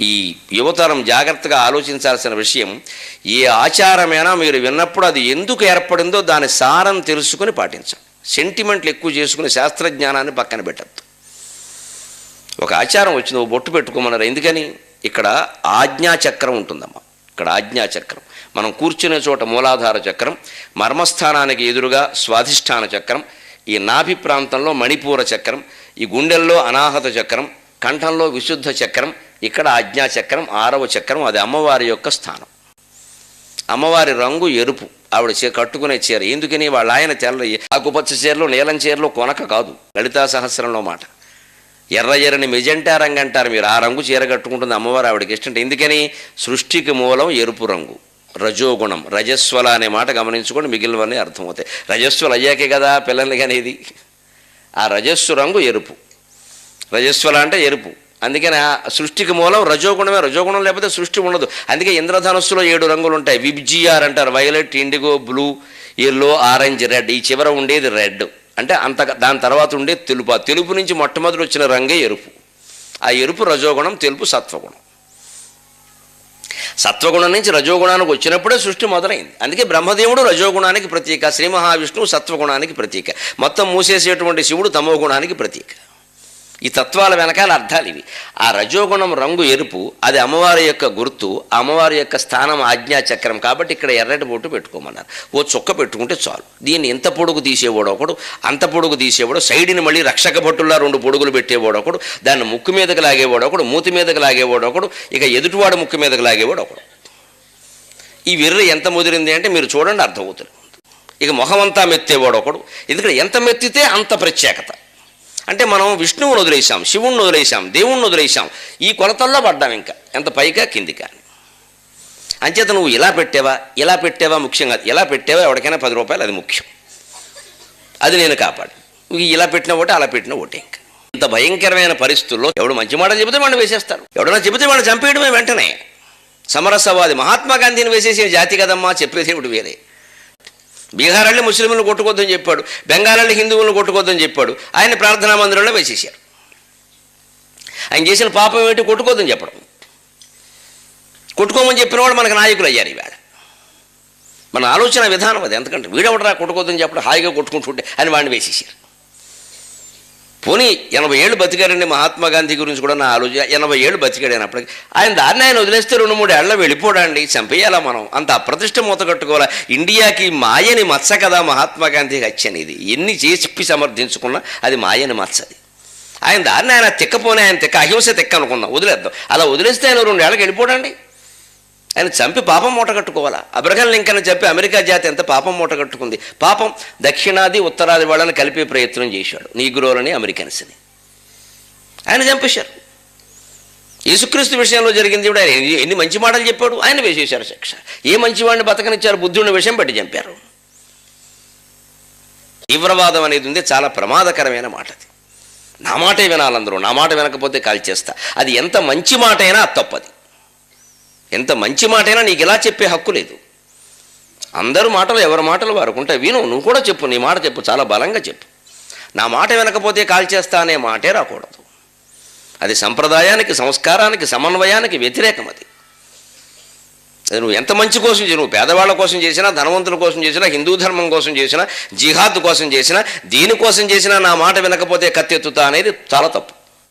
ఈ యువతరం జాగ్రత్తగా ఆలోచించాల్సిన విషయం ఏ ఆచారమైనా మీరు విన్నప్పుడు అది ఎందుకు ఏర్పడిందో దాని సారం తెలుసుకుని పాటించాలి. సెంటిమెంట్లు ఎక్కువ చేసుకుని శాస్త్రజ్ఞానాన్ని పక్కన పెట్టద్దు. ఒక ఆచారం వచ్చింది ఓ బొట్టు పెట్టుకోమన్నారు ఎందుకని? ఇక్కడ ఆజ్ఞాచక్రం ఉంటుందమ్మా. ఇక్కడ ఆజ్ఞాచక్రం మనం కూర్చునే చోట మూలాధార చక్రం మర్మస్థానానికి ఎదురుగా స్వాధిష్టాన చక్రం ఈ నాభి ప్రాంతంలో మణిపూర చక్రం ఈ గుండెల్లో అనాహత చక్రం కంఠంలో విశుద్ధ చక్రం ఇక్కడ ఆజ్ఞాచక్రం ఆరవ చక్రం అది అమ్మవారి యొక్క స్థానం. అమ్మవారి రంగు ఎరుపు. ఆవిడ చే కట్టుకునే చీర. ఎందుకని వాళ్ళ ఆయన తెల్ల ఆకుపచ్చ చీరలు నీలం చీరలు కొనక కాదు. లలితా సహస్రంలో మాట. ఎర్ర ఎర్రని మెజెంటా రంగు అంటారు మీరు. ఆ రంగు చీర కట్టుకుంటుంది అమ్మవారు ఆవిడకి ఇష్టం ఎందుకని? సృష్టికి మూలం ఎరుపు రంగు. రజోగుణం. రజస్వల అనే మాట గమనించుకొని మిగిలినవన్నీ అర్థమవుతాయి. రజస్వలు అయ్యాకే కదా పిల్లలకి అనేది ఆ రజస్సు రంగు ఎరుపు. రజస్వల అంటే ఎరుపు. అందుకని ఆ సృష్టికి మూలం రజోగుణమే రజోగుణం లేకపోతే సృష్టి ఉండదు. అందుకే ఇంద్రధనుస్సులో ఏడు రంగులు ఉంటాయి. విబ్జిఆర్ అంటారు. Violet indigo blue yellow orange red. ఈ చివర ఉండేది రెడ్. అంటే అంత దాని తర్వాత ఉండే తెలుపు. ఆ తెలుపు నుంచి మొట్టమొదటి వచ్చిన రంగే ఎరుపు. ఆ ఎరుపు రజోగుణం తెలుపు సత్వగుణం. సత్వగుణం నుంచి రజోగుణానికి వచ్చినప్పుడే సృష్టి మొదలైంది. అందుకే బ్రహ్మదేవుడు రజోగుణానికి ప్రతీక శ్రీ మహావిష్ణువు సత్వగుణానికి ప్రతీక. మొత్తం మూసేసేటువంటి శివుడు తమో గుణానికి ప్రతీక. ఈ తత్వాల వెనకాల అర్థాలు ఇవి. ఆ రజోగుణం రంగు ఎరుపు అది అమ్మవారి యొక్క గుర్తు అమ్మవారి యొక్క స్థానం ఆజ్ఞాచక్రం కాబట్టి ఇక్కడ ఎర్రటి బొట్టు పెట్టుకోమన్నారు. ఓ చుక్క పెట్టుకుంటే చాలు. దీన్ని ఇంత పొడుగు తీసేవాడు ఒకడు అంత పొడుగు తీసేవాడు సైడ్ని మళ్ళీ రక్షక భట్టుల్లా రెండు పొడుగులు పెట్టేవాడు ఒకడు దాన్ని ముక్కు మీదకి లాగేవాడు ఒకడు మూతి మీదకి లాగేవాడు ఒకడు ఇక ఎదుటివాడు ముక్కు మీదకి లాగేవాడు ఒకడు. ఈ విర్ర ఎంత ముదిరింది అంటే మీరు చూడండి అర్థమవుతుంది. ఇక మొహమంతా మెత్తేవాడు ఒకడు. ఎందుకంటే ఎంత మెత్తితే అంత ప్రత్యేకత. అంటే మనం విష్ణువుని వదిలేసాం శివుణ్ణి వదిలేసాం దేవుణ్ణి వదిలేసాం ఈ కొలతల్లో పడ్డాం ఇంకా. ఎంత పైగా కిందికా. అని. అంచేత నువ్వు ఇలా పెట్టావా ఇలా పెట్టావా ముఖ్యంగా ఇలా పెట్టావా ఎవరికైనా పది రూపాయలు అది ముఖ్యం. అది నేను కాపాడు నువ్వు ఇలా పెట్టిన ఒకటి అలా పెట్టిన ఒకటి ఇంకా. ఇంత భయంకరమైన పరిస్థితుల్లో ఎవడు మంచి మాటలు చెబితే వాడిని వేసేస్తారు. ఎవడన్నా చెబితే వాడిని చంపేయడమే వెంటనే. సమరసవాది మహాత్మా గాంధీని వేసేసిన జాతి కదమ్మా చెప్పేది వేరే. బీహార్ ముస్లింలను కొట్టుకోవద్దని చెప్పాడు బెంగాల్ హిందువులను కొట్టుకోవద్దని చెప్పాడు. ఆయన ప్రార్థనా మందిరంలో వేసేసారు ఆయన చేసిన పాపం ఏమిటి? కొట్టుకోవద్దని చెప్పడం. కొట్టుకోమని చెప్పిన వాడు మనకు నాయకులు అయ్యారు ఈవేళ. మన ఆలోచన విధానం అది. ఎందుకంటే వీడెవడరా కొట్టుకోవద్దని చెప్పడం? హాయిగా కొట్టుకుంటుంటే అని వాడిని వేసేసారు పోనీ ఎనభై ఏళ్ళు బతికారండి మహాత్మా గాంధీ గురించి కూడా నా ఆలోచన. ఎనభై ఏళ్ళు బతికాడు ఆయన అప్పటికి. ఆయన దాన్ని ఆయన వదిలేస్తే రెండు మూడు ఏళ్ళ వెళ్ళిపోడండి. చంపేయాలా మనం? అంత అప్రతిష్ట మూత కట్టుకోవాలా? ఇండియాకి మాయని మచ్చ కదా మహాత్మా గాంధీ హత్య అనేది ఎన్ని చేసి సమర్థించుకున్నా అది మాయని మచ్చది ఆయన దాన్ని ఆయన తిక్కపోనే ఆయన తిక్క అహింస తిక్క అనుకుందాం వదిలేద్దాం. అలా వదిలేస్తే ఆయన రెండు ఏళ్ళకి వెళ్ళిపోడండి. ఆయన చంపి పాపం మూట కట్టుకోవాలా? అబ్రహం లింకన్ చెప్పి అమెరికా జాతి ఎంత పాపం మూట కట్టుకుంది? పాపం దక్షిణాది ఉత్తరాది వాళ్ళని కలిపే ప్రయత్నం చేశాడు. నీగ్రోలని అమెరికన్స్ని. ఆయన చంపేశారు. యేసుక్రీస్తు విషయంలో జరిగింది కూడా ఆయన ఎన్ని- మంచి మాటలు చెప్పాడు? ఆయన వేసేశారు శిక్ష. ఏ మంచివాడిని బతకనిచ్చారు? బుద్ధుడిని విషయం పెట్టి చంపారు. తీవ్రవాదం అనేది ఉంది. చాలా ప్రమాదకరమైన మాట అది. నా మాటే వినాలందరూ. నా మాట వినకపోతే కాల్చేస్తా. అది ఎంత మంచి మాట అయినా తప్పది. ఎంత మంచి మాటైనా నీకు ఇలా చెప్పే హక్కు లేదు. అందరూ మాటలు ఎవరి మాటలు వారికి ఉంటాయి విను నువ్వు కూడా చెప్పు నీ మాట చెప్పు చాలా బలంగా చెప్పు. నా మాట వినకపోతే కాల్చేస్తా అనే మాటే రాకూడదు. అది సంప్రదాయానికి సంస్కారానికి సమన్వయానికి వ్యతిరేకం అది. నువ్వు ఎంత మంచి కోసం నువ్వు పేదవాళ్ళ కోసం చేసినా ధనవంతుల కోసం చేసినా హిందూ ధర్మం కోసం చేసినా జిహాద్ కోసం చేసినా దీనికోసం చేసినా నా మాట వినకపోతే కత్తెత్తుతా అనేది చాలా తప్పు.